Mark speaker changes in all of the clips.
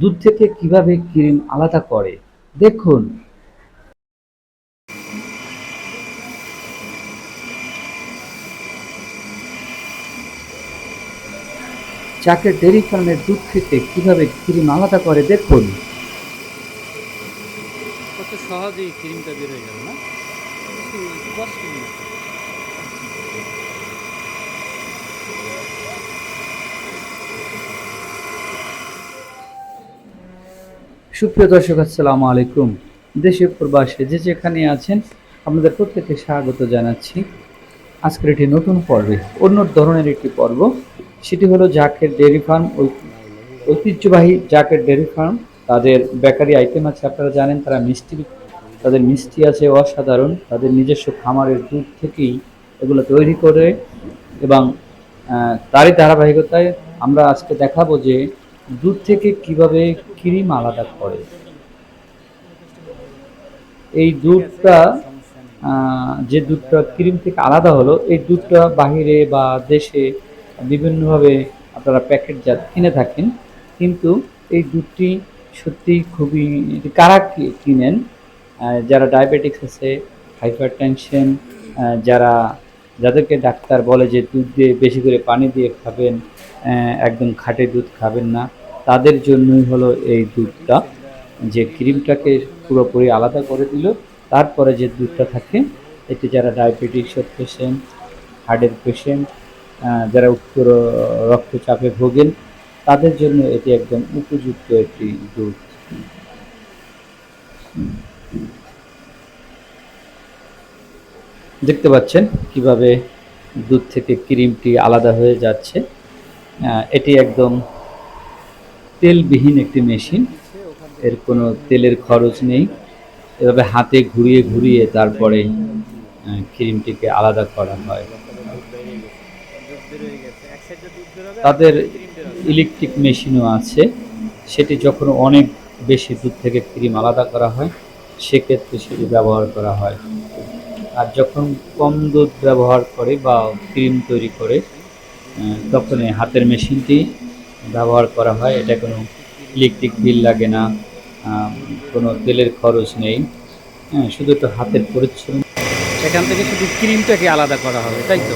Speaker 1: দুধ থেকে কীভাবে ক্রিম আলাদা করে? দেখুন। চাকে ডেরি ফার্মের দুধ থেকে কীভাবে ক্রিম আলাদা করে, দেখুন।
Speaker 2: কত সহজেই ক্রিমটা বের হয়ে গেল না? কষ্ট
Speaker 1: সুপ্রিয় দর্শক, আসসালামু আলাইকুম। দেশে প্রবাসে যে যেখানে আছেন, আপনাদের প্রত্যেককে স্বাগত জানাচ্ছি। আজকের একটি নতুন পর্বে অন্য ধরনের একটি পর্ব। সেটি হলো জাকের ডেয়ারি ফার্ম। ঐতিহ্যবাহী জাকের ডেয়ারি ফার্ম। তাদের বেকারি আইটেম আছে, আপনারা জানেন, তারা মিষ্টি, তাদের মিষ্টি আছে, অসাধারণ। তাদের নিজস্ব খামারের দুধ থেকেই এগুলো তৈরি করে এবং তারই ধারাবাহিকতায় আমরা আজকে দেখাবো যে দুধ থেকে কীভাবে ক্রিম আলাদা করে? এই দুধটা যে দুধটা ক্রিম থেকে আলাদা হলো, এই দুধটা বাহিরে বা দেশে বিভিন্নভাবে আপনারা প্যাকেটজাত কিনে থাকেন। কিন্তু এই দুধটি সত্যি খুবই কারা কিনেন? যারা ডায়াবেটিক্স আছে হাইপার টেনশন যারা যাদেরকে ডাক্তার বলে যে দুধ দিয়ে বেশি করে পানি দিয়ে খাবেন একদম খাটে দুধ খাবেন না, তাদের জন্যই হলো এই দুধটা। যে ক্রিমটাকে পুরোপুরি আলাদা করে দিল, তারপরে যে দুধটা থাকে এটি যারা ডায়াবেটিক্সের পেশেন্ট হার্টের পেশেন্ট যারা উচ্চ রক্তচাপে ভোগেন, তাদের জন্য এটি একদম উপযুক্ত একটি দুধ। দেখতে পাচ্ছেন কীভাবে দুধ থেকে ক্রিমটি আলাদা হয়ে যাচ্ছে। এটি একদম তেলবিহীন একটি মেশিন। এর কোনো তেলের খরচ নেই। এভাবে হাতে ঘুরিয়ে ঘুরিয়ে তারপরে ক্রিমটিকে আলাদা করা হয়। তাদের ইলেকট্রিক মেশিনও আছে। সেটি যখন অনেক বেশি দুধ থেকে ক্রিম আলাদা করা হয়, সেক্ষেত্রে সেটি ব্যবহার করা হয়। যখন কম দুধ ব্যবহার করে বা ক্রিম তৈরি করে তখন হাতের মেশিনটি ব্যবহার করা হয়। এটা কোনো ইলেকট্রিক বিল লাগে না কোনো তেলের খরচ নেই। হ্যাঁ শুধু একটু হাতের পরিশ্রম।
Speaker 2: এখান থেকে শুধু ক্রিমটাকে আলাদা করা হবে তাই তো?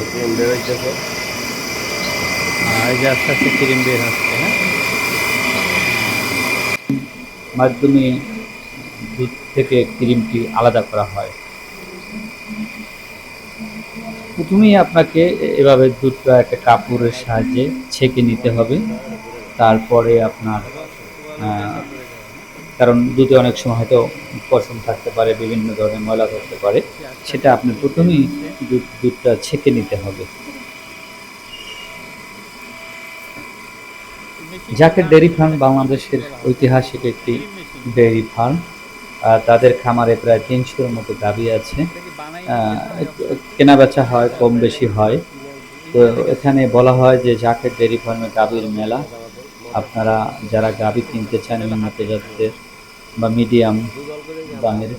Speaker 2: আর এই যে আস্তে আস্তে ক্রিম বের হচ্ছে হ্যাঁ?
Speaker 1: মাধ্যমে দুধ থেকে ক্রিমটি আলাদা করা হয়। প্রথমেই আপনাকে এভাবে দুধটা একটা কাপড়ের সাহায্যে ছেঁকে নিতে হবে। তারপরে আপনার কারণ দুধে অনেক সময় হয়তো পশম থাকতে পারে, বিভিন্ন ধরনের ময়লা থাকতে পারে। সেটা আপনি প্রথমেই দুধ, দুধটা ছেঁকে নিতে হবে। জাকের ডেয়ারি ফার্ম বাংলাদেশের ঐতিহাসিক একটি ডেয়ারি ফার্ম তাদের খামারে প্রায় তিনশোর মতো গাভী আছে। কেনা বেচা হয় কম বেশি হয়। তো এখানে বলা হয় যে জাকের ডেয়ারি ফার্মে গাভীর মেলা। আপনারা যারা গাভী কিনতে চান উন্নত জাতের বা মিডিয়াম দামের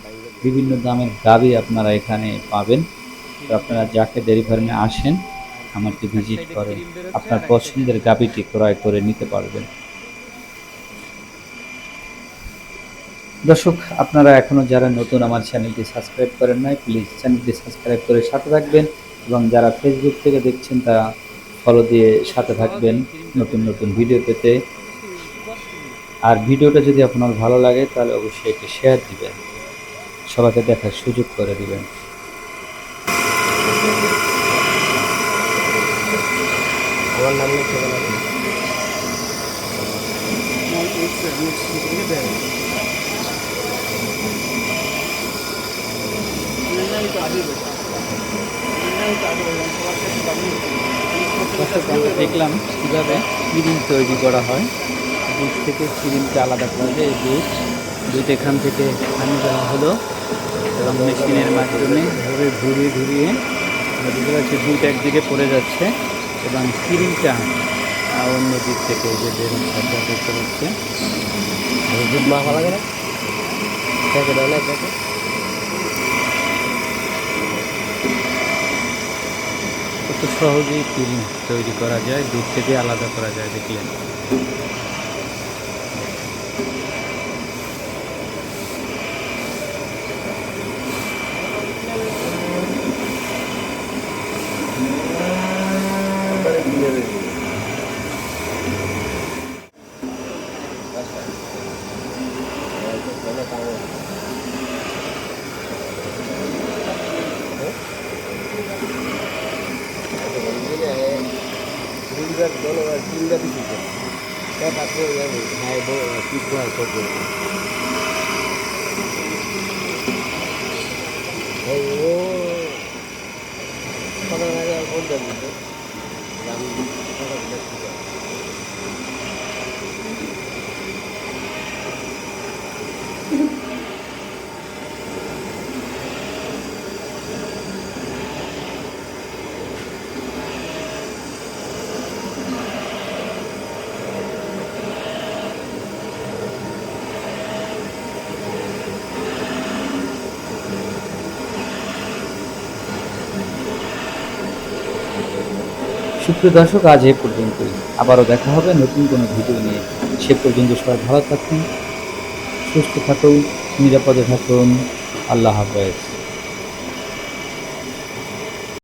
Speaker 1: বিভিন্ন দামের গাভী আপনারা এখানে পাবেন। তো আপনারা যাকে ডেয়ারি ফার্মে আসেন আমাকে ভিজিট করেন। আপনার পছন্দের গাভীটি ক্রয় করে নিতে পারবেন। দর্শক, আপনারা এখনও যারা নতুন আমার চ্যানেলটি সাবস্ক্রাইব করেন নাই প্লিজ চ্যানেলটি সাবস্ক্রাইব করে সাথে থাকবেন এবং যারা ফেসবুক থেকে দেখছেন, তারা ফলো দিয়ে সাথে থাকবেন নতুন নতুন ভিডিও পেতে। আর ভিডিওটা যদি আপনার ভালো লাগে, তাহলে অবশ্যই একটি শেয়ার দিবেন। সবাইকে দেখার সুযোগ করে দিবেন।
Speaker 3: আমার নাম
Speaker 1: দেখলাম কীভাবে ক্রিম তৈরি করা হয়। দুধ থেকে ক্রিমটা আলাদা করা যায় দুধ। দুধ এখান থেকে আনি দেওয়া হলো এবং মেশিনের মাধ্যমে ঘুরে ঘুরিয়ে ঘুরিয়ে বুঝতে পারছি দুধ একদিকে পড়ে যাচ্ছে এবং ক্রিমটা অন্য দিক থেকে যে বের আপনারা দেখতে পাচ্ছে।
Speaker 3: দুধ মাখা লাগে না?
Speaker 1: সহজেই তৈরি করা যায় দুধ থেকে আলাদা করা যায় দেখলেন।
Speaker 3: তিনবার দলবার তিনবার দিচ্ছি টাকা তো। জানি ভাই ঠিক হয় করবে ও কত
Speaker 1: সুপ্রিয় দর্শক, আজ এ পর্যন্তই। আবারও দেখা হবে নতুন কোনো ভিডিও নিয়ে। সে পর্যন্ত সবাই ভালো থাকুন, সুস্থ থাকুন, নিরাপদে থাকুন। আল্লাহ হাফেজ।